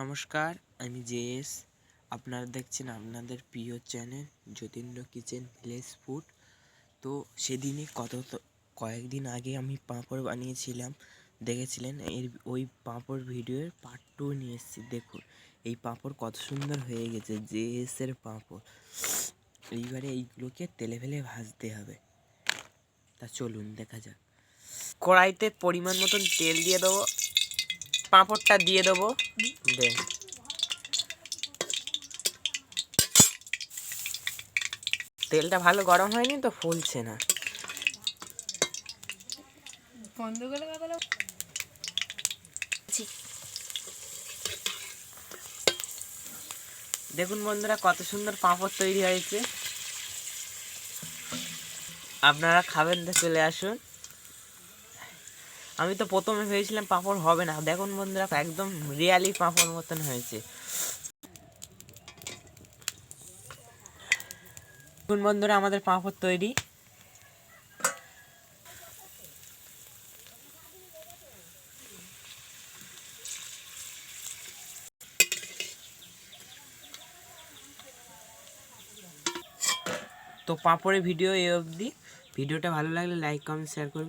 নমস্কার, আমি জেএস আপনারা দেখছেন আপনাদের প্রিয় channel Jatindra kitchen village food. তো সেদিনে কত কয়েকদিন আগে আমি পাঁপড় বানিয়েছিলাম। দেখেছিলেন? এর ওই পাঁপড় ভিডিওর পার্ট টু নিয়ে এসেছি। দেখুন, এই পাঁপড় কত সুন্দর হয়ে গেছে জেএসের পাঁপড়। এইবারে এইগুলোকে তেলে ফেলে ভাজতে হবে। তা চলুন, দেখা যাক। কড়াইতে পরিমাণ মতন তেল দিয়ে দেবো। পাঁপড়টা দিয়ে দেবো। দে। তেলটা ভালো গরম হয়নি তো ফুলছে না। দেখুন বন্ধুরা কত সুন্দর পাঁপড় তৈরি হয়েছে। আপনারা খাবেন তো চলে আসুন। আমি তো প্রথমে ভেবেছিলাম পাঁপড় হবে না। দেখুন বন্ধুরা, একদম রিয়ালি পাঁপড় মতন হয়েছে। দেখুন বন্ধুরা, আমাদের পাঁপড় তৈরি। তো পাঁপড়ের ভিডিও এই অবধি। ভিডিওটা ভালো লাগলে লাইক, কমেন্ট শেয়ার করবে